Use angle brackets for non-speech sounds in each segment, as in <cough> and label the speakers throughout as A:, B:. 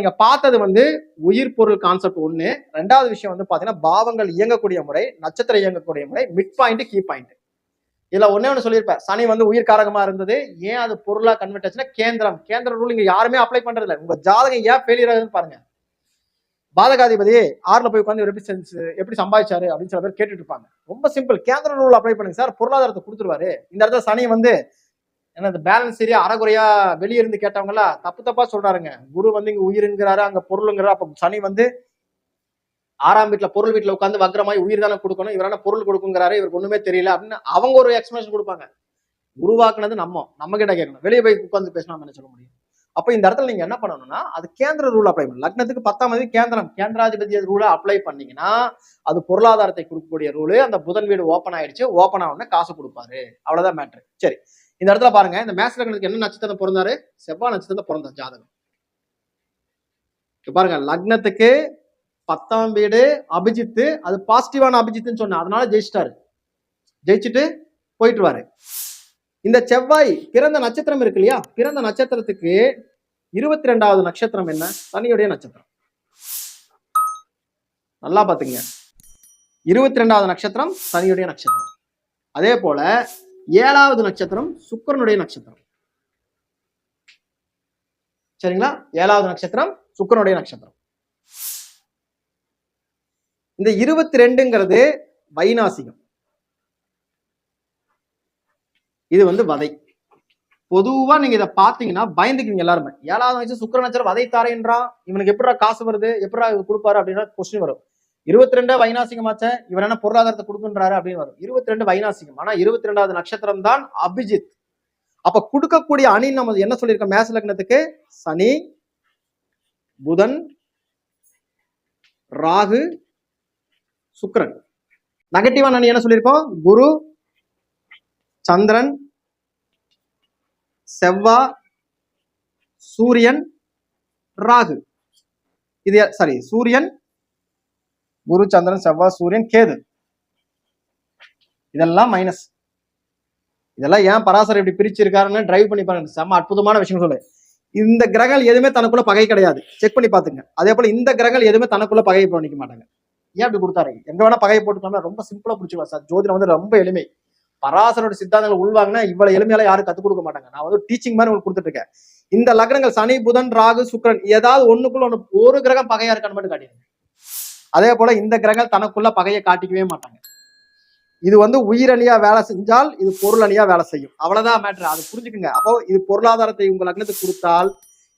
A: நீங்க பார்த்தது வந்து உயிர் பொருள் கான்செப்ட் ஒண்ணு. ரெண்டாவது விஷயம் வந்து பாத்தீங்கன்னா பாவங்கள் இயங்கக்கூடிய முறை நட்சத்திரம் இயங்கக்கூடிய முறை மிட் பாயிண்ட் கீ பாயிண்ட் இதுல ஒன்னே ஒண்ணு சொல்லியிருப்பேன் சனி வந்து உயிர் காரகமா இருந்தது. ஏன் அது பொருளா கன்வெர்ட் ஆச்சுன்னா கேந்திரம். கேந்திர ரூல் இங்க யாருமே அப்ளை பண்றது இல்லை உங்க ஜாதகம் ஏன் ஃபெயிலியர் ஆகுதுன்னு பாருங்க. பாதகாதிபதி ஆறுல போய் உட்காந்து எப்படி செஞ்சு- எப்படி சம்பாதிச்சாரு அப்படின்னு சில பேர் கேட்டுட்டு இருப்பாங்க. ரொம்ப சிம்பிள் கேந்திர ரூல் அப்ளை பண்ணுங்க சார். பொருளாதாரத்தை கொடுத்துருவாரு. இந்த இடத்துல சனி வந்து ஏன்னா அந்த பேலன்ஸ் சரியா அறகுறையா வெளியே இருந்து கேட்டவங்களா தப்பு தப்பா சொல்றாருங்க. குரு வந்து இங்க உயிருங்கிறாரு அங்க பொருளுங்கிறாரு. அப்ப சனி வந்து ஆறாம் வீட்டுல பொருள் வீட்டுல உட்காந்து வக்கரமாய் உயிர் தானே கொடுக்கணும். இவரான பொருள் கொடுக்குங்கிறாரு. இவருக்கு ஒண்ணுமே தெரியல அப்படின்னு அவங்க ஒரு எக்ஸ்பிளேஷன் கொடுப்பாங்க. உருவாக்குனது நம்ம நம்ம கிட்ட கேட்கணும். வெளியே போய் உட்காந்து பேசினா என்ன சொல்ல முடியும்? அப்ப இந்த இடத்துல நீங்க என்ன பண்ணணும்னா அது கேந்திர ரூல் அப்ளை பண்ணணும். லக்னத்துக்கு பத்தாம் தேதி கேந்திரம். கேந்திராதிபதி ரூலை அப்ளை பண்ணீங்கன்னா அது பொருளாதாரத்தை கொடுக்கக்கூடிய ரூலு அந்த புதன் வீடு ஓப்பன் ஆயிடுச்சு. ஓப்பன் ஆகணும்னா காசு கொடுப்பாரு. அவ்வளவுதான் மேட்ரு சரி. இந்த இடத்துல பாருங்க இந்த மேட்ச் லக்னத்துக்கு என்ன நட்சத்திரம் பிறந்தாரு? செவ்வாய் நட்சத்திரம் பிறந்த ஜாதகம். பாருங்க லக்னத்துக்கு பத்தாம் வீடு அபிஜித்து அது பாசிட்டிவான அபிஜித்துன்னு சொன்னேன். அதனால ஜெயிச்சிட்டாரு. ஜெயிச்சுட்டு போயிட்டுருவாரு இந்த செவ்வாய் பிறந்த நட்சத்திரம் இருக்கு இல்லையா? பிறந்த நட்சத்திரத்துக்கு இருபத்தி ரெண்டாவது நட்சத்திரம் என்ன? சனியுடைய நட்சத்திரம். நல்லா பாத்துங்க இருபத்தி ரெண்டாவது நட்சத்திரம் சனியுடைய நட்சத்திரம். அதே போல ஏழாவது நட்சத்திரம் சுக்கிரனுடைய நட்சத்திரம். சரிங்களா? ஏழாவது நட்சத்திரம் சுக்கிரனுடைய நட்சத்திரம். இந்த இருபத்தி ரெண்டுங்கிறது வைநாசிகம். இது வந்து வதை. பொதுவா நீங்க இதை பாத்தீங்கன்னா பயந்துக்குவீங்க எல்லாருமே. ஏழாவது நட்சத்திரம் சுக்கிர நட்சத்திரம் வதை தாரேன்றா இவனுக்கு எப்படா காசு வருது? எப்படா இது கொடுப்பாரு அப்படின்னா கொஸ்டின் வரும். இருபத்தி ரெண்டு வைநாசிகமாச்ச இவர் என்ன பொருளாதாரத்தை கொடுக்குன்றாரு அப்படின்னு வரும். இருபத்தி ரெண்டு வைநாசிகம் ஆனா இருபத்தி ரெண்டாவது நட்சத்திரம் தான் அபிஜித். அப்ப கொடுக்கக்கூடிய அணி நம்ம என்ன சொல்லியிருக்கோம்? மேச லக்னத்துக்கு சனி புதன் ராகு சுக்கிரன். நெகட்டிவான அணி என்ன சொல்லியிருக்கோம்? குரு சந்திரன் செவ்வா சூரியன் ராகு. இது சாரி சூரியன் குரு சந்திரன் செவ்வாய் சூரியன் கேது. இதெல்லாம் மைனஸ் இதெல்லாம் ஏன் பராசர் இப்படி பிரிச்சிருக்காருன்னு டிரைவ் பண்ணி பாருங்க. செம்ம அற்புதமான விஷயம் சொல்லு. இந்த கிரகங்கள் எதுவுமே தனக்குள்ள பகை கிடையாது. செக் பண்ணி பாத்துங்க அதே போல இந்த கிரகங்கள் எதுவுமே தனக்குள்ள பகையை பண்ணிக்க மாட்டாங்க. ஏன் அப்படி கொடுத்தாரு? எங்க வேணா பகையை போட்டுக்கோங்க ரொம்ப சிம்பிளா பிடிச்சிக்கலாம் சார் ஜோதிடம் வந்து ரொம்ப எளிமை. பராசரோட சித்தாந்தங்கள் உள்வாங்கினா இவ்வளவு எளிமையால யாரும் கத்துக் கொடுக்க மாட்டாங்க. நான் வந்து டீச்சிங் மாதிரி உங்களுக்கு கொடுத்துட்டு இருக்கேன். இந்த லக்னங்கள் சனி புதன் ராகு சுக்ரன் ஏதாவது ஒண்ணுக்குள்ள ஒன்னு ஒரு கிரகம் பகையா இருக்கான்னு மட்டும் காட்டிடுங்க. அதே போல இந்த கிரகங்கள் தனக்குள்ள பகையை காட்டிக்கவே மாட்டாங்க. இது வந்து உயிரணியா வேலை செஞ்சால் இது பொருள் அணியா வேலை செய்யும். அவ்வளவுதான் மேட்ரு அது புரிஞ்சுக்குங்க. அப்போ இது பொருளாதாரத்தை உங்க லக்னத்துக்கு கொடுத்தால்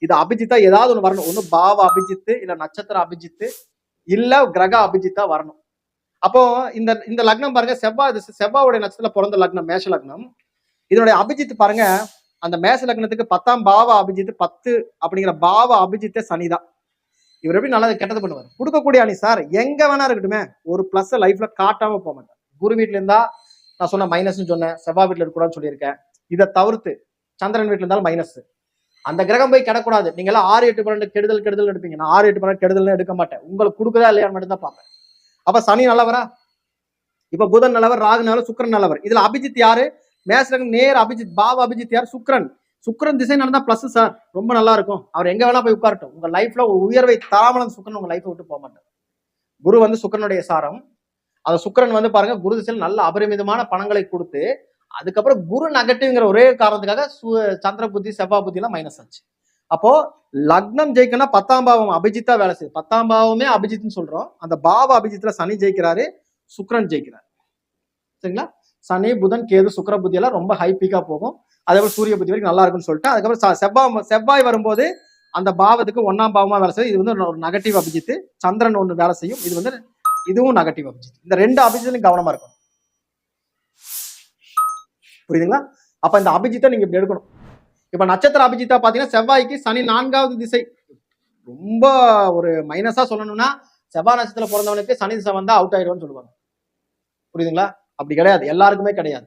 A: இது அபிஜித்தா ஏதாவது ஒண்ணு வரணும். ஒண்ணு பாவ அபிஜித்து இல்ல நட்சத்திர அபிஜித்து இல்ல கிரக அபிஜித்தா வரணும். அப்போ இந்த இந்த லக்னம் பாருங்க. செவ்வாய் செவ்வாவுடைய செவ்வாயுடைய பிறந்த லக்னம் மேஷ லக்னம். இதனுடைய அபிஜித் பாருங்க. அந்த மேஷ லக்னத்துக்கு பத்தாம் பாவ அபிஜித் பத்து அப்படிங்கிற பாவ அபிஜித்தே சனிதான். இவர் எப்படி நல்லது கெட்டது பண்ணுவார்? கொடுக்கக்கூடிய அணி சார் எங்க வேணா இருக்கட்டுமே ஒரு பிளஸ் லைஃப்ல காட்டாம போக மாட்டார். குரு வீட்டுல இருந்தா நான் சொன்ன மைனஸ்னு சொன்னேன் செவ்வாய் வீட்டுல இருக்கக்கூடாதுன்னு சொல்லியிருக்கேன். இதை தவிர்த்து சந்திரன் வீட்டுல இருந்தாலும் மைனஸ் அந்த கிரகம் போய் கிடக்கூடாது நீங்க எல்லாம் ஆறு எட்டு பன்னெண்டு கெடுதல் கெடுதல் எடுப்பீங்க. நான் ஆறு எட்டு பன்னெண்டு கெடுதல் எடுக்க மாட்டேன். உங்களுக்கு கொடுக்குதா இல்லையான்னு மட்டும் தான் பார்ப்பேன். அப்ப சனி நல்லவரா? இப்ப புதன் நல்லவர் ராகு நல்லவர் சுக்கரன் நல்லவர். இதுல அபிஜித் யாரு? மேசலகம் நேர் அபிஜித் பாபா அபிஜித் யார்? சுக்கரன். சுக்கரன் திசை நடந்தா பிளஸ் சார் ரொம்ப நல்லா இருக்கும் அவர் எங்க வேணா போய் உட்காரட்டும். உங்க லைஃப்ல ஒரு உயர்வை தராமல் சுக்கரன் உங்க லைஃப்பை விட்டு போக மாட்டார் குரு வந்து சுக்கிரனுடைய சாரம். அந்த சுக்கரன் வந்து பாருங்க குரு திசையில் நல்ல அபரிமிதமான பணங்களை கொடுத்து அதுக்கப்புறம் குரு நெகட்டிவ்ங்கிற ஒரே காரணத்துக்காக சு- சந்திர புத்தி செவ்வா புத்தி எல்லாம் மைனஸ் ஆச்சு. அப்போ லக்னம் ஜெயிக்கணும்னா பத்தாம் பாவம் அபிஜித்தா வேலை செய்யுது. பத்தாம் பாவமே அபிஜித்னு சொல்றோம். அந்த பாவ அபிஜித்ல சனி ஜெயிக்கிறாரு சுக்கரன் ஜெயிக்கிறார். சரிங்களா? சனி புதன் கேது சுக்கர புத்தி எல்லாம் ரொம்ப ஹை போகும். அதே சூரிய புத்தி வரைக்கும் நல்லா இருக்கும்னு சொல்லிட்டு அதுக்கப்புறம் செவ்வாய் செவ்வாய் வரும்போது அந்த பாவத்துக்கு ஒன்னாம் பாவமா வேலை செய்யும். இது வந்து ஒரு நெகட்டிவ் அபிஜித் சந்திரன் ஒன்று வேலை செய்யும். இது வந்து இதுவும் நெகட்டிவ் அபிஜித் இந்த ரெண்டு அபிஜித்லையும் கவனமா இருக்கும் புரியுதுங்களா? அப்ப இந்த அபிஜித்தை நீங்க இப்படி எடுக்கணும். இப்ப நட்சத்திர அபிஜித்தா பாத்தீங்கன்னா செவ்வாய்க்கு சனி நான்காவது திசை. ரொம்ப ஒரு மைனஸா சொல்லணும்னா செவ்வாய் நட்சத்திரம் பிறந்தவனுக்கு சனி திசை வந்தா அவுட் ஆயிடும்னு சொல்லுவாங்க. புரியுதுங்களா? அப்படி கிடையாது. எல்லாருக்குமே கிடையாது.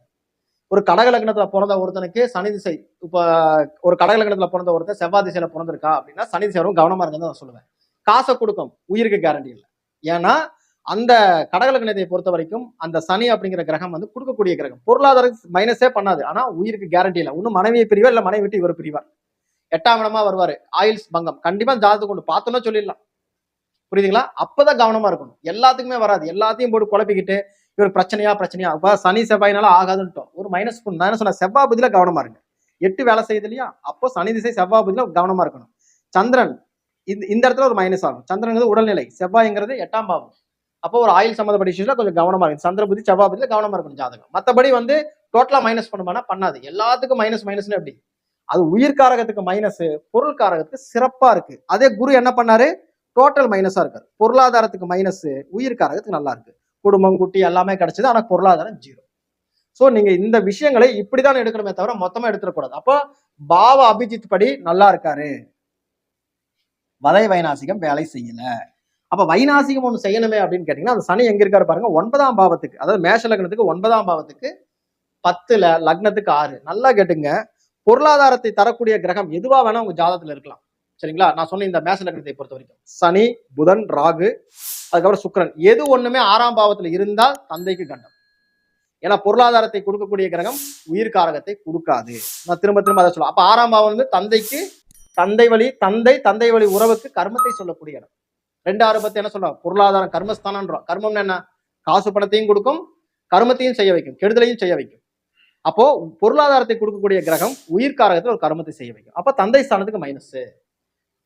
A: ஒரு கடகலக்கணத்துல பிறந்த ஒருத்தனுக்கு சனி திசை இப்ப ஒரு கடகலக்கணத்துல பிறந்த ஒருத்தன் செவ்வாய் திசையில பிறந்திருக்கா அப்படின்னா சனி திசை வரும் கவனமா இருக்குன்னு நான் சொல்லுவேன். காசை கொடுக்கும் உயிருக்கு கேரண்டி இல்லை. ஏன்னா அந்த கடகலக்கணத்தை பொறுத்த வரைக்கும் அந்த சனி அப்படிங்கிற கிரகம் வந்து கொடுக்கக்கூடிய கிரகம். பொருளாதார மைனஸே பண்ணாது. ஆனா உயிருக்கு கேரண்டி இல்லை. ஒன்னும் மனைவியை பிரிவார் இல்ல மனைவி விட்டு இவர் பிரிவார். எட்டாம் இடமா வருவாரு. ஆயில்ஸ் பங்கம். கண்டிப்பா ஜாதகத்தை கொண்டு பார்த்தோன்னா சொல்லிடலாம். புரியுதுங்களா? அப்பதான் கவனமா இருக்கணும். எல்லாத்துக்குமே வராது. எல்லாத்தையும் போட்டு குழப்பிக்கிட்டு இவர் பிரச்சனையா பிரச்சனையா? அப்போ சனி செவ்வாயினால ஆகாதுன்ட்டோம் ஒரு மைனஸ் பண்ணு நான் என்ன சொன்னேன்? செவ்வாய் புதியில கவனமா இருங்க. எட்டு வேலை செய்யுது இல்லையா? அப்போ சனி திசை செவ்வாய் புதியில கவனமா இருக்கணும். சந்திரன் இந்த இந்த இடத்துல ஒரு மைனஸ் ஆகும். சந்திரன் உடல்நிலை. செவ்வாய்ங்கிறது எட்டாம் பாவம். அப்போ ஒரு ஆயில் சம்மந்தப்பட்ட இஷ்யூஸ்ல கொஞ்சம் கவனமா இருக்கும் சந்திர புத்தி செவ்வாய் புத்தியில கவனமா இருக்கணும் ஜாதகம். மற்றபடி வந்து டோட்டலா மைனஸ் பண்ணுமானா பண்ணாது. எல்லாத்துக்கும் மைனஸ் மைனஸ்னு எப்படி? அது உயிர்காரகத்துக்கு மைனஸ் பொருள் காரகத்துக்கு சிறப்பா இருக்கு. அதே குரு என்ன பண்ணாரு? டோட்டல் மைனஸா இருக்காரு. பொருளாதாரத்துக்கு மைனஸ் உயிர்காரகத்துக்கு நல்லா இருக்கு. குடும்பம் குட்டி எல்லாமே கிடைச்சது. ஆனா பொருளாதாரம் ஜீரோ. சோ நீங்க இந்த விஷயங்களை இப்படிதான் எடுக்கணுமே தவிர மொத்தமா எடுத்துடக்கூடாது. அப்போ பாவ அபிஜித் படி நல்லா இருக்காரு. வதை வைநாசிகம் வேலை செய்யல. அப்ப வைநாசிகம் ஒண்ணு செய்யணுமே அப்படின்னு கேட்டீங்கன்னா அந்த சனி எங்க இருக்காரு பாருங்க ஒன்பதாம் பாவத்துக்கு அதாவது மேஷ லக்னத்துக்கு ஒன்பதாம் பாவத்துக்கு பத்துல லக்னத்துக்கு ஆறு. நல்லா கேட்டுங்க. பொருளாதாரத்தை தரக்கூடிய கிரகம் எதுவா வேணா உங்க ஜாதத்துல இருக்கலாம். சரிங்களா? நான் சொன்ன இந்த மேச லக்னத்தை பொறுத்த வரைக்கும். சனி புதன் ராகு அதுக்கப்புறம் சுக்கிரன். எது ஒண்ணுமே ஆறாம் பாவத்துல இருந்தால் தந்தைக்கு கண்டம். ஏன்னா பொருளாதாரத்தை கொடுக்கக்கூடிய கிரகம் உயிர்காரகத்தை கொடுக்காது. நான் திரும்ப திரும்ப அதை சொல்லுவேன் அப்ப ஆறாம் பாவம் வந்து தந்தைக்கு தந்தை வழி தந்தை தந்தை வழி உறவுக்கு கர்மத்தை சொல்லக்கூடிய இடம். ரெண்டு ஆறு பத்தி என்ன சொல்றோம் பொருளாதாரம் கர்மஸ்தானன்றோம் கர்மம்னு என்ன? காசு பணத்தையும் கொடுக்கும் கர்மத்தையும் செய்ய வைக்கும் கெடுதலையும் செய்ய வைக்கும். அப்போ பொருளாதாரத்தை கொடுக்கக்கூடிய கிரகம் உயிர்காரகத்துல ஒரு கர்மத்தை செய்ய வைக்கும். அப்ப தந்தை ஸ்தானத்துக்கு மைனஸ்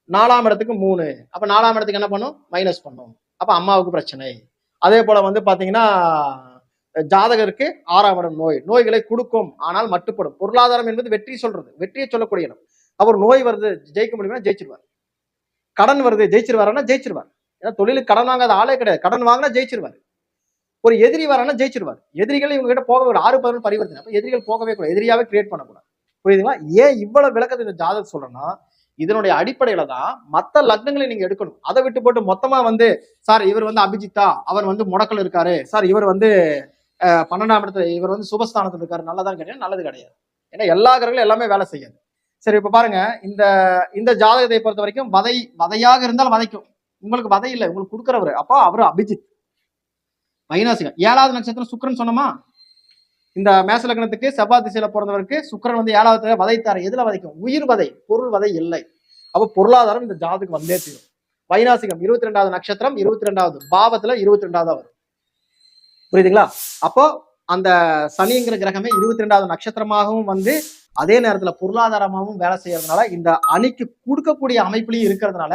A: நாலாம் இடத்துக்கு மூணு. அப்போ நாலாம் இடத்துக்கு என்ன பண்ணும்? மைனஸ் பண்ணும். அப்போ அம்மாவுக்கு பிரச்சனை. அதே போல் வந்து பார்த்தீங்கன்னா ஜாதகருக்கு ஆறாம் இடம் நோய். நோய்களை கொடுக்கும். ஆனால் மட்டுப்படும். பொருளாதாரம் என்பது வெற்றி சொல்றது. வெற்றியை சொல்லக்கூடிய இடம். அவர் நோய் வருது ஜெயிக்க முடியுமா ஜெயிச்சிருவார். கடன் வருது ஜெயிச்சிருவாருன்னா ஜெயிச்சிருவார். ஏன்னா தொழிலுக்கு கடன் வாங்காத ஆளே கிடையாது. கடன் வாங்கினா ஜெயிச்சிருவார். ஒரு எதிரி வரானா ஜெயிச்சிருவார். எதிரிகள் இவங்க கிட்ட போக ஒரு ஆறு பதினொன்று பரிவர்த்தனை. அப்போ எதிரிகள் போகவே கூடாது. எதிரியாவே கிரியேட் பண்ணக்கூடாது. புரியுதுங்களா? ஏன் இவ்வளவு விளக்கத்தை இந்த ஜாதகம் சொல்றேன்னா இதனுடைய அடிப்படையில தான் மற்ற லக்னங்களை நீங்க எடுக்கணும். அதை விட்டு போட்டு மொத்தமா வந்து சார் இவர் வந்து அபிஜித்தா அவர் வந்து முடக்கல் இருக்காரு. சார் இவர் வந்து பன்னெண்டாம் இடத்துல இவர் வந்து சுபஸ்தானத்தில் இருக்காரு. நல்லதான் கிடையாது நல்லது கிடையாது. ஏன்னா எல்லா கிரகங்களும் எல்லாமே வேலை செய்யாது. சரி இப்ப பாருங்க இந்த இந்த ஜாதகத்தை பொறுத்த வரைக்கும் வதை வதையாக இருந்தால் வதைக்கும். உங்களுக்கு வதை இல்லை உங்களுக்கு கொடுக்குறவர். அப்போ அவர் அபிஜித். வைனாசிகம் ஏழாவது நட்சத்திரம் சுக்கரன் சொன்னோமா? இந்த மேச லக்னத்துக்கு செவ்வாய் திசையில பிறந்தவருக்கு சுக்கரன் வந்து ஏழாவது வதைத்தார் எதுல வதைக்கும்? உயிர் வதை பொருள் வதை இல்லை. அப்போ பொருளாதாரம் இந்த ஜாதகம் வந்தே தீரும். வைநாசிகம் இருபத்தி ரெண்டாவது நட்சத்திரம் இருபத்தி ரெண்டாவது பாவத்துல இருபத்தி ரெண்டாவது வரும் புரியுதுங்களா? அப்போ அந்த சனிங்கிற கிரகமே இருபத்தி ரெண்டாவது நட்சத்திரமாகவும் வந்து அதே நேரத்துல பொருளாதாரமாகவும் வேலை செய்யறதுனால இந்த அணிக்கு கொடுக்கக்கூடிய அமைப்புலையும் இருக்கிறதுனால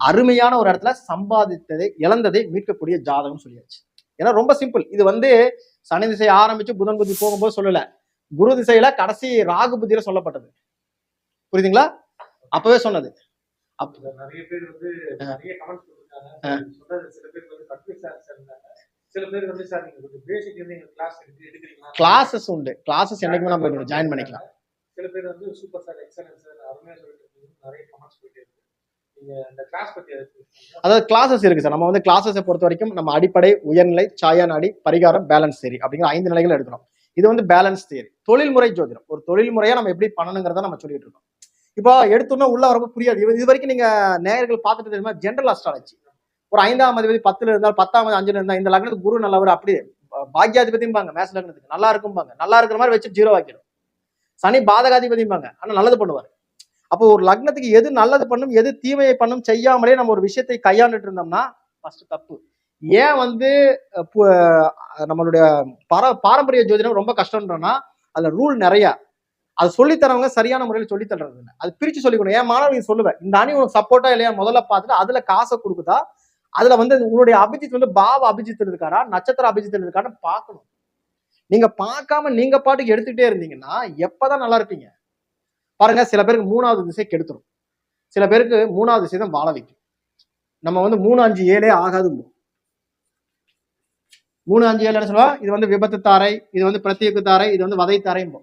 A: அருமையான ஒரு இடத்துல சம்பாதித்ததை இழந்ததை மீட்கக்கூடிய ஜாதகம் சொல்லியாச்சு. ஏன்னா ரொம்ப சிம்பிள். இது வந்து சனி திசை ஆரம்பிச்சு புதன் புத்தி போகும்போது சொல்லல. குரு திசையில கடைசி ராகு புத்தியில சொல்லப்பட்டது. புரியுதுங்களா? அப்பவே சொன்னது.
B: நிறைய பேர் வந்து நிறைய கமெண்ட்ஸ்
A: கிளாஸஸ் உண்டு. கிளாஸஸ் என்னைக்குமே நம்ம ஜாயின் பண்ணிக்கலாம்.
B: சில பேர் வந்து சூப்பர் சார் எக்ஸலன்ஸ் அருமையா சொல்லிட்டு நிறைய கமெண்ட்ஸ் போயிட்டே
A: அதாவது கிளாஸஸ் இருக்கு சார் நம்ம வந்து கிளாஸஸை பொறுத்த வரைக்கும் நம்ம அடிப்படை உயர்நிலை சாயா நாடி பரிகாரம் பேலன்ஸ் தேரி அப்படிங்கிற ஐந்து நிலைகள் எடுக்கிறோம் இது வந்து பேலன்ஸ் தேரி தொழில்முறை ஜோதிடம். ஒரு தொழில்முறையா நம்ம எப்படி பண்ணணுங்கிறத நம்ம சொல்லிட்டு இருக்கோம். இப்போ எடுத்தோம்னா உள்ள வரப்போ புரியாது. இது இது வரைக்கும் நீங்க நேயர்கள் பார்த்துட்டு தெரியுமா? ஜென்ரல் அஸ்ட்ராலஜி ஒரு ஐந்தாம் அதிபதி பத்துல இருந்தால் பத்தாம் அஞ்சுல இருந்தால் இந்த லக்னத்துக்கு குரு நல்லவர் அப்படியே பாக்யாதிபதிம்பாங்க மேச லக்னத்துக்கு. நல்லா இருக்கும்பாங்க. நல்லா இருக்கிற மாதிரி வச்சு ஜீரோ ஆக்கிடும் சனி பாதகாதிபதிம்பாங்க ஆனா நல்லது பண்ணுவார். அப்போ ஒரு லக்னத்துக்கு எது நல்லது பண்ணும் எது தீமையை பண்ணும் செய்யாமலே நம்ம ஒரு விஷயத்தை கையாண்டுட்டு இருந்தோம்னா ஃபர்ஸ்ட் தப்பு. ஏன் வந்து பு- நம்மளுடைய பார பாரம்பரிய ஜோதிடம் ரொம்ப கஷ்டம்ன்றனா அதுல ரூல் நிறைய. அது சொல்லித் தரவங்க சரியான முறையில் சொல்லித் தர்றது இல்லை. அது பிரிச்சு சொல்லிக்கணும் ஏன் மாணவர்கள் சொல்லுவேன் இந்த அணி உனக்கு சப்போர்ட்டா இல்லையா? முதல்ல பார்த்துட்டு அதுல காசை கொடுக்குதா? அதுல வந்து உங்களுடைய அபிஜித் வந்து பாவ அபிஜித் இருக்காரா? நட்சத்திர அபிஜித் இருக்கான்னு பார்க்கணும். நீங்க பார்க்காம நீங்க பாட்டுக்கு எடுத்துக்கிட்டே இருந்தீங்கன்னா எப்பதான் நல்லா இருப்பீங்க? பாருங்க சில பேருக்கு மூணாவது திசை கெடுத்துரும். சில பேருக்கு மூணாவது திசை தான் வாழ வைக்கும். நம்ம வந்து மூணு அஞ்சு ஏழே ஆகாது மூணு அஞ்சு ஏழு என்ன சொல்லுவா? இது வந்து விபத்து தாரை இது வந்து பிரத்யேக தாரை இது வந்து வதை தாரையும்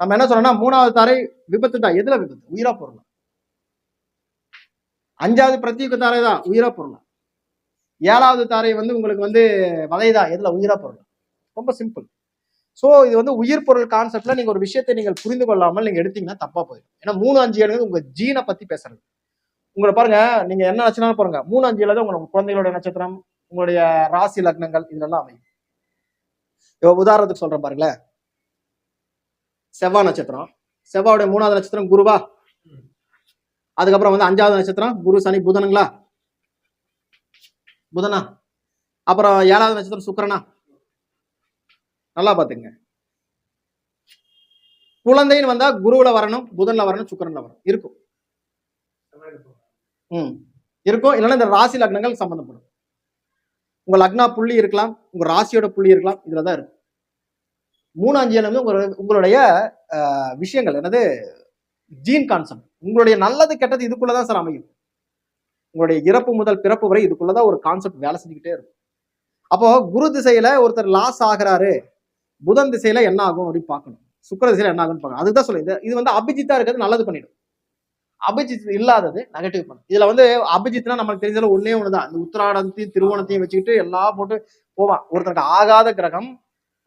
A: நம்ம என்ன சொல்றோம்னா மூணாவது தாரை விபத்து தான். எதுல விபத்து? உயிரா பொருள். அஞ்சாவது பிரத்யேக தாரை தான் உயிரா பொருள். ஏழாவது தாரை வந்து உங்களுக்கு வந்து வதைதான் எதுல? உயிரா பொருள். ரொம்ப சிம்பிள் ஸோ இது வந்து உயிர் பொருள் கான்செப்ட்ல நீங்க ஒரு விஷயத்தை நீங்கள் புரிந்து கொள்ளாமல் நீங்க எடுத்தீங்கன்னா தப்பா போயிடும். ஏன்னா மூணு அஞ்சு ஏழு உங்க ஜீனை பத்தி பேசுறது. உங்களை பாருங்க நீங்க என்ன நட்சத்திரம் பாருங்க மூணு அஞ்சு ஏழு தான் உங்க குழந்தைகளோட நட்சத்திரம் உங்களுடைய ராசி லக்னங்கள் இதெல்லாம் அமையும். இப்போ உதாரணத்துக்கு சொல்றேன் பாருங்களேன். செவ்வாய் நட்சத்திரம். செவ்வாவுடைய மூணாவது நட்சத்திரம் குருவா? அதுக்கப்புறம் வந்து அஞ்சாவது நட்சத்திரம் குரு சனி புதனுங்களா? புதனா? அப்புறம் ஏழாவது நட்சத்திரம் சுக்கரனா? நல்லா பாத்துங்க குழந்தைன்னு வந்தா குருவுல வரணும் புதன்ல வரணும் சுக்கரன்ல வரணும். இருக்கும். ம். இருக்கும். இல்லைன்னா இந்த ராசி லக்னங்கள் சம்பந்தப்படும். உங்க லக்னா புள்ளி இருக்கலாம் உங்க ராசியோட புள்ளி இருக்கலாம் இதுல தான் இருக்கும். மூணு அஞ்சு ஏழு வந்து உங்களோட உங்களுடைய விஷயங்கள் என்னது ஜீன் கான்செப்ட் உங்களுடைய நல்லது கெட்டது இதுக்குள்ளதான் சார் அமையும். உங்களுடைய இறப்பு முதல் பிறப்பு வரை இதுக்குள்ளதான் ஒரு கான்செப்ட் வேலை செஞ்சுக்கிட்டே இருக்கும். அப்போ குரு திசையில ஒருத்தர் லாஸ் ஆகுறாரு. புதன் திசையில என்ன ஆகும் அப்படின்னு பார்க்கணும். சுக்கிர திசையில என்ன ஆகும்னு பார்க்கணும். அதுதான் சொல்லுது இது வந்து அபிஜித்தா இருக்கிறது நல்லது பண்ணிடும். அபிஜித் இல்லாதது நெகட்டிவ் பண்ணும் இதுல வந்து அபிஜித்னா நமக்கு தெரிஞ்சதுல ஒண்ணே ஒண்ணுதான். இந்த உத்திராடத்தையும் திருவோணத்தையும் வச்சுக்கிட்டு எல்லாம் போட்டு போவான். ஒருத்தருக்கு ஆகாத கிரகம்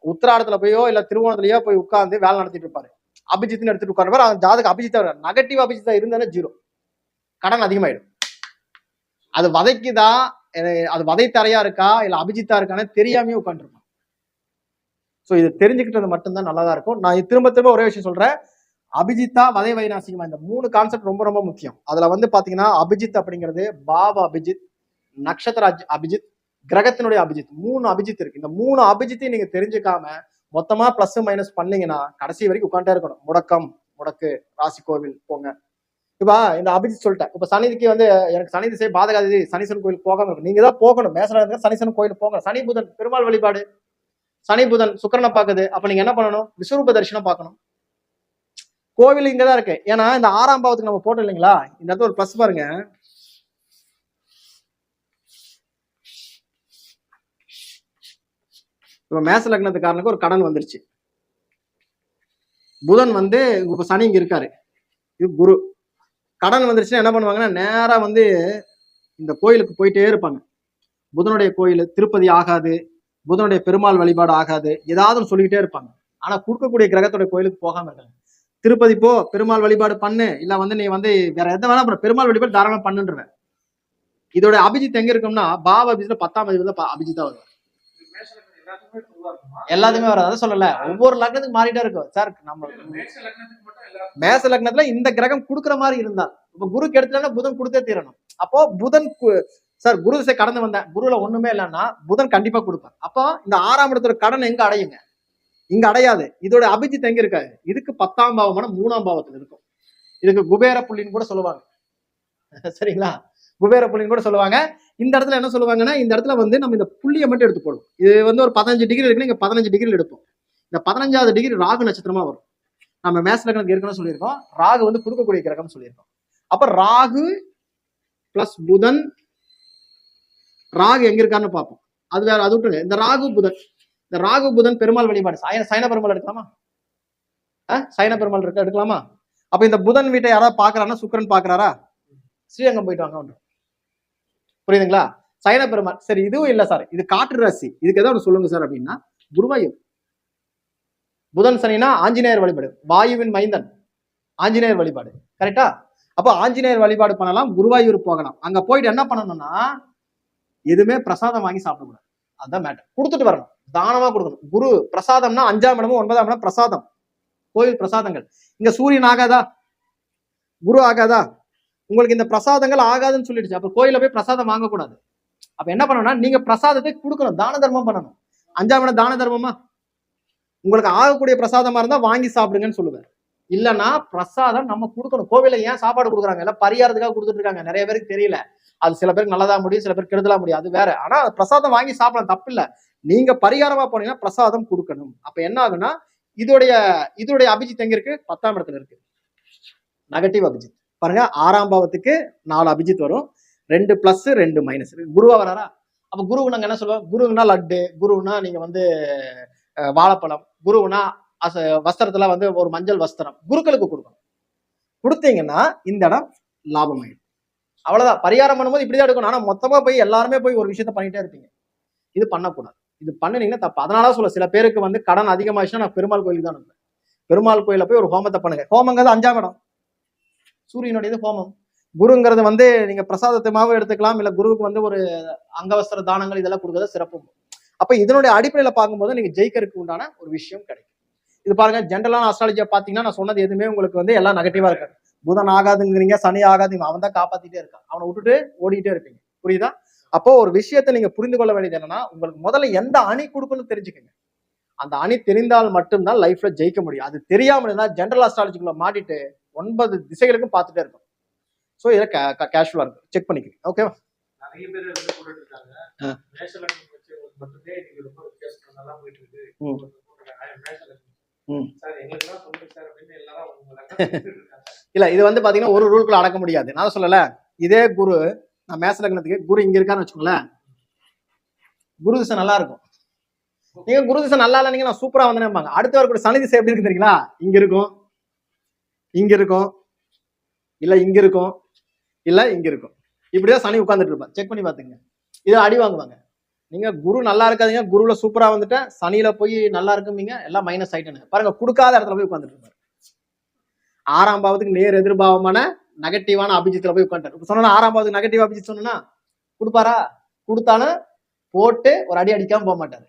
A: உத்திராடத்துல போயோ இல்ல திருவோணத்திலயோ போய் உட்கார்ந்து வேலை நடத்திட்டு இருப்பாரு. அபிஜித்னு எடுத்துட்டு உட்கார்ந்து ஜாதக அபிஜித்தா நெகட்டிவ் அபிஜித்தா இருந்தாலே ஜீரோ கடன் அதிகமாயிடும். அது வதைக்குதா? அது வதை தரையா இருக்கா? இல்ல அபிஜித்தா இருக்கான்னு தெரியாமயே உட்காந்துருப்பான் ஸோ இது தெரிஞ்சுக்கிட்டது மட்டும்தான் நல்லா தான் இருக்கும். நான் திரும்ப திரும்ப ஒரே விஷயம் சொல்கிறேன் அபிஜித்தா வதை வைநாசிகமா இந்த மூணு கான்செப்ட் ரொம்ப ரொம்ப முக்கியம். அதில் வந்து பார்த்தீங்கன்னா அபிஜித் அப்படிங்கிறது பாவ அபிஜித் நட்சத்திர அபிஜித் கிரகத்தினுடைய அபிஜித். மூணு அபிஜித் இருக்கு. இந்த மூணு அபிஜித்தையும் நீங்கள் தெரிஞ்சுக்காம மொத்தமாக ப்ளஸ் மைனஸ் பண்ணீங்கன்னா கடைசி வரைக்கும் உட்காந்துட்டே இருக்கணும். முடக்கம் முடக்கு ராசி கோவில் போங்க. இப்போ இந்த அபிஜித் சொல்லிட்டேன். இப்போ சனிக்கு வந்து எனக்கு சனி திசை பாதகாதி சனீஸ்வரன் கோயில் போகாம இருக்கும் நீங்க தான் போகணும். மேசரா சனீஸ்வரன் கோயில் போங்க. சனி புதன் பெருமாள் வழிபாடு. சனி புதன் சுக்கிரனை பார்க்குது. அப்ப நீங்க என்ன பண்ணணும்? விஸ்வரூப தரிசனம் பார்க்கணும். கோவில் இங்கதான் இருக்கு. ஏன்னா இந்த ஆறாம் பாவத்துக்கு நம்ம போட்டோம் இல்லைங்களா? இந்த இடத்துல ஒரு பிளஸ் பாருங்க. இப்போ மேச லக்னத்துக்காரனுக்கு ஒரு கடன் வந்துருச்சு. புதன் வந்து இப்போ சனி இங்க இருக்காரு. இது குரு. கடன் வந்துருச்சுன்னா என்ன பண்ணுவாங்கன்னா நேராக வந்து இந்த கோயிலுக்கு போயிட்டே இருப்பாங்க. புதனுடைய கோயில் திருப்பதி ஆகாது. புதனுடைய பெருமாள் வழிபாடு ஆகாது. ஏதாவது சொல்லிக்கிட்டே இருப்பாங்க. ஆனா கொடுக்கக்கூடிய கிரகத்தோட கோயிலுக்கு போகாம இருக்காங்க. திருப்பதி போ பெருமாள் வழிபாடு பண்ணு. இல்ல வந்து நீ வந்து வேற எதை வேணா பெருமாள் வழிபாடு தாராளமா பண்ணுன்றவன். இதோட அபிஜித் எங்க இருக்கும்னா பாப அபிஜித்ல பத்தாம் அதிபதியில அபிஜித்தா வருவார்.
B: எல்லாத்துக்குமே பொதுவா
A: வரும் அதை சொல்லல. ஒவ்வொரு லக்னத்துக்கு மாறிட்டே இருக்கும். சார் நம்ம மேச லக்னத்துல இந்த கிரகம் கொடுக்குற மாதிரி இருந்தால் இப்ப குரு கெடுத்துலன்னா புதன் கொடுத்தே தீரணும். அப்போ புதன் கு- சார் குரு திசை கடந்து வந்தேன் குருல ஒண்ணுமே இல்லைன்னா புதன் கண்டிப்பா கொடுப்பார். அப்போ இந்த ஆறாம் இடத்தோட கடன் எங்க அடையுங்க? இங்க அடையாது. இதோட அபிஜித் எங்க இருக்காது இதுக்கு பத்தாம் பாவமான மூணாம் பாவத்துல இருக்கும். இதுக்கு குபேர புள்ளின்னு கூட சொல்லுவாங்க. <laughs> சரிங்களா? குபேர புள்ளின்னு கூட சொல்லுவாங்க. இந்த இடத்துல என்ன சொல்லுவாங்கன்னா இந்த இடத்துல வந்து நம்ம இந்த புள்ளியை மட்டும் எடுத்து போடும் இது வந்து ஒரு பதினஞ்சு டிகிரி இருக்குன்னா இங்க பதினஞ்சு டிகிரி எடுப்போம். இந்த பதினஞ்சாவது டிகிரி ராகு நட்சத்திரமா வரும். நம்ம மேச லக்னத்துக்கு ஏற்கனவே சொல்லியிருக்கோம். ராகு வந்து கொடுக்கக்கூடிய கிரகம்னு சொல்லியிருக்கோம். அப்ப ராகு பிளஸ் புதன் ராகு எங்க இருக்காருன்னு பார்ப்போம். அது வேற அது விட்டுருங்க இந்த ராகு புதன். இந்த ராகு புதன் பெருமாள் வழிபாடு. சைன சைன பெருமாள் எடுக்கலாமா? அஹ் சைன பெருமாள் இருக்க எடுக்கலாமா? அப்ப இந்த புதன் வீட்டை யாராவது பாக்குறான்னா சுக்கிரன் பாக்குறாரா ஸ்ரீரங்கம் போயிட்டு வாங்க புரியுதுங்களா? சைன பெருமாள். சரி இதுவும் இல்ல சார். இது காற்று ராசி. இதுக்கு ஏதாவது சொல்லுங்க சார் அப்படின்னா குருவாயூர். புதன் சனினா ஆஞ்சநேயர் வழிபாடு. வாயுவின் மைந்தன். ஆஞ்சநேயர் வழிபாடு. கரெக்டா? அப்போ ஆஞ்சநேயர் வழிபாடு பண்ணலாம் குருவாயூர் போகலாம். அங்க போயிட்டு என்ன பண்ணணும்னா எதுவுமே பிரசாதம் வாங்கி சாப்பிடக்கூடாது. அதுதான் மேட்டர் கொடுத்துட்டு வரணும். தானமா கொடுக்கணும். குரு பிரசாதம்னா அஞ்சாம் இடமும் ஒன்பதாம் இடம் பிரசாதம். கோயில் பிரசாதங்கள். இங்க சூரியன் ஆகாதா? குரு ஆகாதா? உங்களுக்கு இந்த பிரசாதங்கள் ஆகாதுன்னு சொல்லிடுச்சு. அப்ப கோயில போய் பிரசாதம் வாங்கக்கூடாது. அப்ப என்ன பண்ணணும்னா நீங்க பிரசாதத்தை கொடுக்கணும். தான தர்மம் பண்ணணும். அஞ்சாம் இடம் தான தர்மமா? உங்களுக்கு ஆகக்கூடிய பிரசாதமா இருந்தா வாங்கி சாப்பிடுங்கன்னு சொல்லுவேன் இல்லைன்னா பிரசாதம் நம்ம கொடுக்கணும். கோவில ஏன் சாப்பாடு கொடுக்குறாங்க? எல்லாம் பரிகாரத்துக்காக கொடுத்துட்டு இருக்காங்க. நிறைய பேருக்கு தெரியல. அது சில பேருக்கு நல்லதா முடியும் சில பேர் கெடுதலா முடியும். அது வேற. ஆனா பிரசாதம் வாங்கி சாப்பிடலாம் தப்பு இல்ல நீங்க பரிகாரமா போனீங்கன்னா பிரசாதம் கொடுக்கணும். அப்ப என்ன ஆகுன்னா இதோடைய இதோடைய அபிஜித் எங்க இருக்கு? பத்தாம் இடத்துல இருக்கு. நெகட்டிவ் அபிஜித். பாருங்க ஆறாம் பாவத்துக்கு நாலு அபிஜித் வரும். ரெண்டு பிளஸ் ரெண்டு மைனஸ் குருவா வராரா? அப்ப குருவு நாங்க என்ன சொல்லுவோம்? குருவுனா லட்டு குருன்னா நீங்க வந்து வாழைப்பழம் குருவுனா அச வஸ்திரத்துல வந்து ஒரு மஞ்சள் வஸ்திரம். குருக்களுக்கு கொடுக்கணும். கொடுத்தீங்கன்னா இந்த இடம் லாபமாயிடும். அவ்வளவுதான். பரிகாரம் பண்ணும்போது இப்படிதான் எடுக்கணும். ஆனா மொத்தமா போய் எல்லாருமே போய் ஒரு விஷயத்த பண்ணிட்டே இருப்பீங்க. இது பண்ணக்கூடாது. இது பண்ணுனீங்கன்னா தப்பு. அதனால சொல்ல சில பேருக்கு வந்து கடன் அதிகமாச்சுன்னா நான் பெருமாள் கோயிலுக்கு தான் அனுப்புவேன் பெருமாள் கோயில போய் ஒரு ஹோமத்தை பண்ணுங்க. ஹோமங்கிறது அஞ்சாம் இடம். சூரியனுடையது ஹோமம். குருங்கிறது வந்து நீங்க பிரசாதத்துமாவும் எடுத்துக்கலாம். இல்ல குருவுக்கு வந்து ஒரு அங்கவஸ்திர தானங்கள் இதெல்லாம் கொடுக்கறது சிறப்பு. அப்ப இதனுடைய அடிப்படையில பார்க்கும்போது நீங்க ஜெயிக்கிறதுக்கு உண்டான ஒரு விஷயம் கிடைக்கும். இது பாருங்க ஜென்ரலான அஸ்ட்ராலஜியா பாத்தீங்கன்னா நான் சொன்னது எதுவுமே உங்களுக்கு வந்து எல்லாம் நெகட்டிவா இருக்காது. புதன் ஆகாதுங்கிறீங்க சனி ஆகாதுங்க அவன் தான் காப்பாத்திட்டே இருக்கான். அவனை விட்டுட்டு ஓடிட்டே இருப்பீங்க. புரியுதா? அப்போ ஒரு விஷயத்தை நீங்க புரிந்து கொள்ள வேண்டியது என்னன்னா உங்களுக்கு முதல்ல எந்த அணி கொடுக்கணும்னு தெரிஞ்சுக்கங்க. அந்த அணி தெரிந்தால் மட்டும்தான் லைஃப்ல ஜெயிக்க முடியும். அது தெரியாம இருந்தா ஜென்ரல் அஸ்ட்ராலஜிக்குள்ள மாட்டிட்டு ஒன்பது திசைகளுக்கும் பார்த்துட்டே இருக்கும் ஸோ இதை கேஷுவலா இருக்கும் செக் பண்ணிக்கங்க ஓகேவா
B: நிறைய பேர் வந்து போட்டுட்டு இருக்காங்க
A: ஆ.
B: மேஷலக்னம் வச்சவங்களுக்கு மட்டுமே இன்னைக்கு ரொம்ப வித்தியாசம் நல்லா போயிட்டு இருக்கு. <laughs>
A: இல்ல இது வந்து பாத்தீங்கன்னா ஒரு ரூல்குள்ள அடக்க முடியாது. நான் சொல்லல. இதே குரு நான் மேச லக்னத்துக்கு குரு இங்க இருக்கான்னு வச்சுக்கோங்களேன். குரு திசை நல்லா இருக்கும். நீங்க குரு திசை நல்லா இல்ல நீங்க நான் சூப்பரா வந்தேன்பாங்க அடுத்த வரக்கூடிய சனி திசை எப்படி இருக்கு தெரியுங்களா? இங்க இருக்கும். இங்க இருக்கும். இல்ல இங்க இருக்கும். இல்ல இங்க இருக்கும். இப்படிதான் சனி உட்கார்ந்துட்டு இருப்பான் செக் பண்ணி பாத்துங்க இது அடி வாங்குவாங்க. நீங்க குரு நல்லா இருக்காதீங்க குருல சூப்பரா வந்துட்டேன் சனியில போய் நல்லா இருக்குமீங்க எல்லாம் மைனஸ் ஆயிட்டேன்னு. பாருங்க கொடுக்காத இடத்துல போய் உட்காந்துட்டு இருப்பாரு. ஆறாம் பாவத்துக்கு நேர் எதிர்பாவமான நெகட்டிவான அபிஜித்துல போய் உட்காந்துட்டாரு சொன்னா ஆறாம் பாவத்துக்கு நெகட்டிவ் அபிஜித் சொன்னா கொடுப்பாரா? கொடுத்தாலும் போட்டு ஒரு அடி அடிக்காம போக மாட்டாரு.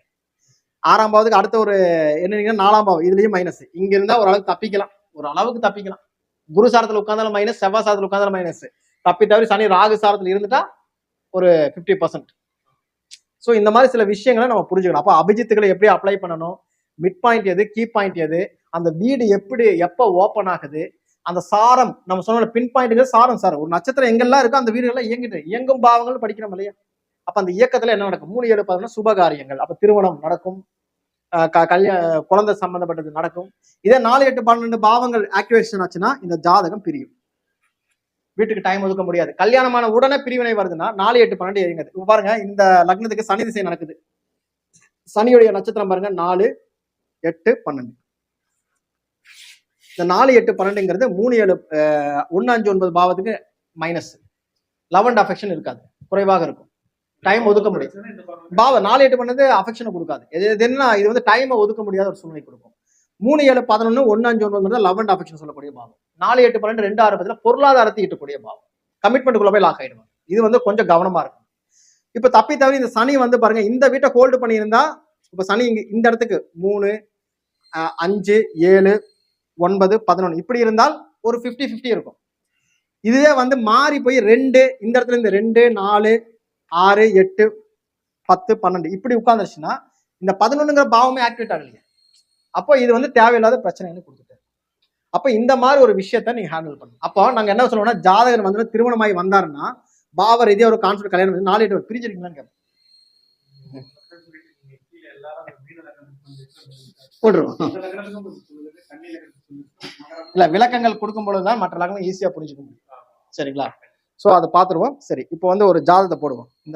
A: ஆறாம் பாவத்துக்கு அடுத்த ஒரு என்னன்னா நாலாம் பாவம் இதுலயும் மைனஸ் இங்க இருந்தா ஒரு அளவுக்கு தப்பிக்கலாம். ஒரு அளவுக்கு தப்பிக்கலாம். குரு சாரத்துல உட்காந்தாலும் மைனஸ் செவ்வாய் சாரத்துல உட்காந்தாலும் மைனஸ் தப்பி தவிர சனி ராகு சாரத்துல இருந்துட்டா ஒரு ஃபிஃப்டி பர்சன்ட் ஸோ இந்த மாதிரி சில விஷயங்களை நம்ம புரிஞ்சுக்கணும். அப்போ அபிஜித்துகளை எப்படி அப்ளை பண்ணணும்? மிட் பாயிண்ட் எது? கீ பாயிண்ட் எது? அந்த வீடு எப்படி எப்போ ஓப்பன் ஆகுது? அந்த சாரம் நம்ம சொன்ன பின் பாயிண்ட்டுக்கு சாரம் சார் ஒரு நட்சத்திரம் எங்கெல்லாம் இருக்கோ அந்த வீடுகள்லாம் இயங்கிட்டு இயங்கும் பாவங்கள் படிக்கிறோம் இல்லையா? அப்ப அந்த இயக்கத்துல என்ன நடக்கும்? மூணு ஏழு பார்த்தோம்னா சுபகாரியங்கள் அப்ப திருமணம் நடக்கும். க- கல்யாண குழந்தை சம்பந்தப்பட்டது நடக்கும். இதே நாலு எட்டு பன்னெண்டு பாவங்கள் ஆக்டிவேஷன் ஆச்சுன்னா இந்த ஜாதகம் பிரியும். வீட்டுக்கு டைம் ஒதுக்க முடியாது. கல்யாணமான உடனே பிரிவினை வருதுன்னா நாலு எட்டு பன்னெண்டு இறங்குது இப்போ பாருங்க இந்த லக்னத்துக்கு சனி திசை நடக்குது. சனியுடைய நட்சத்திரம் பாருங்க நாலு எட்டு பன்னெண்டு. இந்த நாலு எட்டு பன்னெண்டுங்கிறது மூணு ஏழு ஒன்னு அஞ்சு ஒன்பது பாவத்துக்கு மைனஸ் லெவன் அஃபெக்ஷன் இருக்காது. குறைவாக இருக்கும். டைம் ஒதுக்க முடியும் பாவம் நாலு எட்டு பண்ணது அஃபெக்ஷனை கொடுக்காது. இது என்ன இது வந்து டைமை ஒதுக்க முடியாத ஒரு சூழ்நிலை கொடுக்கும். மூணு ஏழு பதினொன்று ஒன்று அஞ்சு ஒன்பது லெவன் அஃபெக்ஷன் சொல்லக்கூடிய பாவம். நாலு எட்டு பன்னெண்டு ரெண்டு ஆறு பதில் பொருளாதாரத்தை ஈட்டக்கூடிய பாவம். கமிட்மெண்ட்டுக்குள்ள போய் லாக் ஆயிடுவாங்க. இது வந்து கொஞ்சம் கவனமா இருக்கும் இப்போ தப்பி தவிர இந்த சனி வந்து பாருங்க இந்த வீட்டை ஹோல்டு பண்ணியிருந்தா இப்போ சனி இங்க இந்த இடத்துக்கு மூணு அஞ்சு ஏழு ஒன்பது பதினொன்று இப்படி இருந்தால் ஒரு 50 50 இருக்கும். இதுவே வந்து மாறி போய் ரெண்டு இந்த இடத்துல இந்த ரெண்டு நாலு ஆறு எட்டு பத்து பன்னெண்டு இப்படி உட்காந்துருச்சுன்னா இந்த பதினொன்றுங்கிற பாவமே ஆக்டிவேட் ஆகலையே. அப்போ இது வந்து தேவையில்லாத பிரச்சனைன்னு கொடுத்துட்டாரு. அப்போ இந்த மாதிரி ஒரு விஷயத்த நீங்க ஹேண்டில் பண்ணணும் அப்போ நாங்க என்ன சொல்லுவோம்னா ஜாதகர் வந்து திருமணமாகி வந்தாருன்னா பாவ இதே ஒரு கான்செப்ட் கல்யாணம் பண்ணி நாலு எட்டு பிரிஞ்சிருக்கீங்களான்னு கேட்போம் போட்டுருவோம். இல்ல விளக்கங்கள் கொடுக்கும் பொழுதுதான் மற்ற லக்னம் ஈஸியா புரிஞ்சுக்க முடியும். சரிங்களா? சோ அதை பார்த்துருவோம். சரி இப்போ வந்து ஒரு ஜாதகத்தை போடுவோம். இந்த